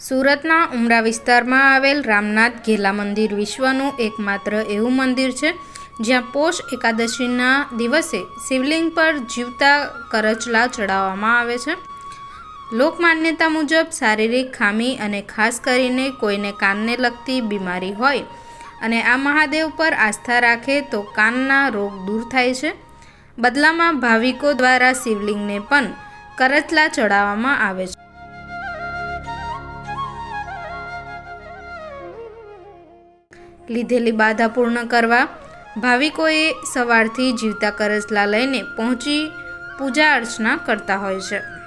સુરતના ઉમરા વિસ્તારમાં આવેલ રામનાથ ઘેલા મંદિર વિશ્વનું એકમાત્ર એવું મંદિર છે, જ્યાં પોષ એકાદશીના દિવસે શિવલિંગ પર જીવતા કરચલા ચડાવવામાં આવે છે. લોકમાન્યતા મુજબ શારીરિક ખામી અને ખાસ કરીને કોઈને કાનને લગતી બીમારી હોય અને આ મહાદેવ પર આસ્થા રાખે તો કાનના રોગ દૂર થાય છે. બદલામાં ભાવિકો દ્વારા શિવલિંગને પણ કરચલા ચડાવવામાં આવે છે. લીધેલી બાધા પૂર્ણ કરવા ભાવિકોએ સવારથી જીવતા કરસલા લઈને પહોંચી પૂજા અર્ચના કરતા હોય છે.